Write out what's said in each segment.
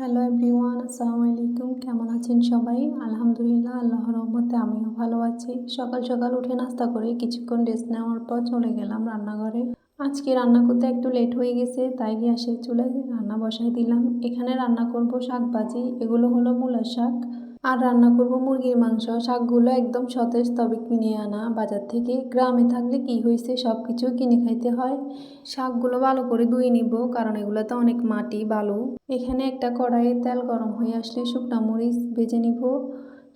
Hello everyone আসসালামু আলাইকুম কেমন আছেন সবাই? আলহামদুলিল্লাহ আল্লাহ রহমতে আমিও ভালো আছি। সকাল সকাল উঠে নাস্তা করে কিছুক্ষণ রেস্ট নেওয়ার পর চলে গেলাম রান্নাঘরে। আজকে রান্না করতে একটু লেট হয়ে গেছে, তাই গ্যাসের চুলায় রান্না বসাই দিলাম। এখানে রান্না করব শাক ভাজি, এগুলো হলো মূলা শাক। আর রান্না করব মুরগির মাংস। শাকগুলো একদম সতেজ তবে কিনে আনা। বাজার থেকে গ্রামে থাকলে কি হয়েছে সব কিছু কিনে খাইতে হয়। শাকগুলো ভালো করে ধুয়ে নিব, কারণ এগুলোতে অনেক মাটি, বালু। এখানে একটা কড়াইয়ে তেল গরম হয়ে আসলে শুকনা মরিচ ভেজে নিব।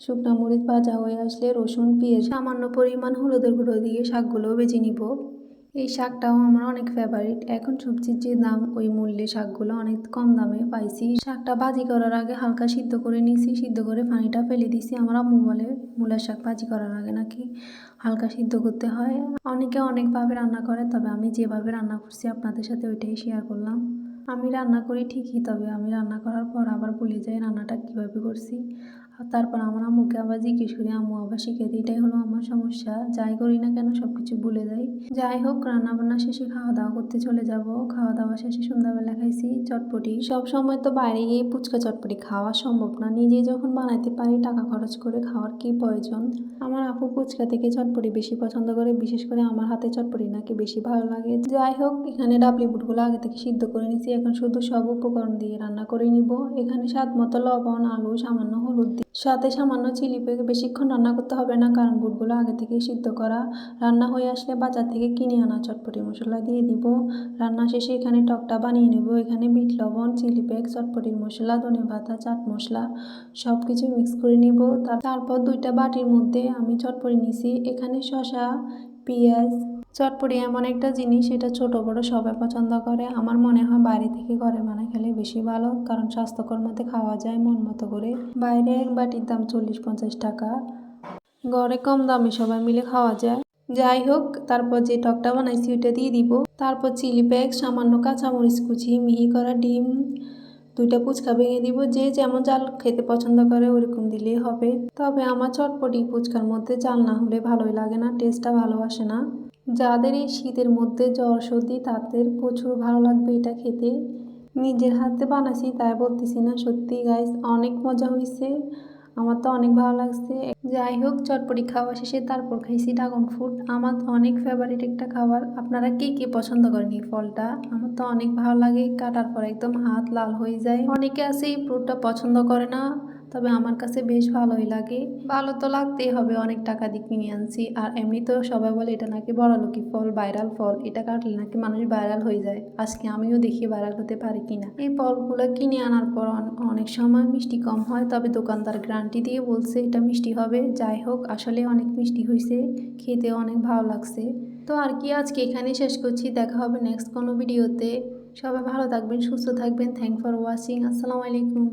শুকনা মরিচ ভাজা হয়ে আসলে রসুন, পেঁয়াজ, সামান্য পরিমাণ হলুদের গুঁড়ো দিয়ে শাকগুলো ভেজে নিব। এই শাকটাও আমার অনেক ফেভারিট এখন সবজির যে দাম, ওই মূল্যে শাকগুলো অনেক কম দামে পাইছি। শাকটা ভাজি করার আগে হালকা সিদ্ধ করে নিছি। সিদ্ধ করে পানিটা ফেলে দিছি। আমার আম্মু বলে, মূলার শাক ভাজি করার আগে নাকি হালকা সিদ্ধ করতে হয়? অনেকে অনেকভাবে রান্না করে, তবে আমি যেভাবে রান্না করছি আপনাদের সাথে ওইটাই শেয়ার করলাম। আমি রান্না করি ঠিকই, তবে আমি রান্না করার পর আবার ভুলে যাই রান্নাটা কীভাবে করছি। তারপর আমার আম্মুকে আবার জিজ্ঞেস করি, আম্মু, আবার শিখে দিই। এটাই হলো আমার সমস্যা। যাই করি না কেন সব কিছু ভুলে যাই। যাই হোক রান্না বান্না শেষে খাওয়া দাওয়া করতে চলে যাব। খাওয়া দাওয়া শেষে সন্ধ্যাবেলা খাইছি চটপটি। সব সময় তো বাইরে গিয়ে ফুচকা চটপটি খাওয়া সম্ভব না। নিজে যখন বানাইতে পারি, টাকা খরচ করে খাওয়ার কি প্রয়োজন? আমার আপু ফুচকা থেকে চটপটি বেশি পছন্দ করে, বিশেষ করে আমার হাতে চটপটি নাকি বেশি ভালো লাগে। যাই হোক, এখানে ডাবলি বুটগুলো আগে থেকে সিদ্ধ করে নিছি এখন শুধু সব উপকরণ দিয়ে রান্না করে নিব। এখানে স্বাদ মতো লবণ, আলু, সামান্য হলুদ সাথে সামান্য চিলি পেকে বেশিক্ষণ রান্না করতে হবে না, কারণ বুটগুলো আগে থেকে সিদ্ধ করা রান্না হয়ে আসলে বাজার থেকে কিনে আনা চটপটি মশলা দিয়ে দিব। রান্না শেষে এখানে টকটা বানিয়ে নেব। এখানে বিট, লবণ, চিলি পেক চটপটির মশলা, ধনে পাতা, চাট মশলা সব কিছু মিক্স করে নিব। তারপর দুইটা বাটির মধ্যে আমি চটপটি নিছি। এখানে শসা, পেঁয়াজ চটপটি এমন একটা জিনিস এটা ছোট, বড় সবাই পছন্দ করে। আমার মনে হয় বাইরে থেকে ঘরে বানায় খেলে বেশি ভালো, কারণ স্বাস্থ্যকর মধ্যে খাওয়া যায় মন মতো করে। বাইরে এক বাটির দাম চল্লিশ পঞ্চাশ টাকা। ঘরে কম দামে সবাই মিলে খাওয়া যায়। যাই হোক, তারপর যে টকটা বানাইছি ওইটা দিয়ে দিব। তারপর চিলি প্যাক, সামান্য কাঁচামরিচ কুচি, মিহি করা ডিম, দুইটা ফুচকা ভেঙে দিব। যে যেমন জাল খেতে পছন্দ করে ওরকম দিলেই হবে। তবে আমার চটপটি ফুচকার মধ্যে জাল না হলে ভালোই লাগে না টেস্টটা ভালো আসে না। যাদের এই শীতের মধ্যে জ্বর, সর্দি, তাদের প্রচুর ভালো লাগবে এটা খেতে। নিজের হাতে বানাইছি, তাই বলতেছি না সত্যি গাইস অনেক মজা হয়েছে আমার তো অনেক ভালো লাগছে। যাই হোক, চটপটি খাওয়া শেষে তারপর খাইছি ড্রাগন ফ্রুট আমার অনেক ফেভারিট একটা খাবার। আপনারা কে কে পছন্দ করেন এই ফলটা? আমার তো অনেক ভালো লাগে। কাটার পর একদম হাত লাল হয়ে যায়। অনেকে আছে এই ফ্রুটটা পছন্দ করে না। তবে আমার কাছে বেশ ভালোই লাগে। ভালো তো লাগতেই হবে, অনেক টাকা দিয়ে কিনে আনছি। আর এমনিতেও সবাই বলে, এটা নাকি বড়লোকি ফল ভাইরাল ফল। এটা কাটলে নাকি মানুষ ভাইরাল হয়ে যায়। আজকে আমিও দেখি ভাইরাল হতে পারি কিনা। এই ফলগুলো কিনে আনার পর অনেক সময় মিষ্টি কম হয়। তবে দোকানদার গ্যারান্টি দিয়ে বলছে, এটা মিষ্টি হবে। যাই হোক, আসলে অনেক মিষ্টি হয়েছে খেতে অনেক ভালো লাগছে। তো আর কি, আজকে এখানে শেষ করছি। দেখা হবে নেক্সট কোনো ভিডিওতে। সবাই ভালো থাকবেন, সুস্থ থাকবেন। থ্যাংক ফর ওয়াচিং আসসালামু আলাইকুম।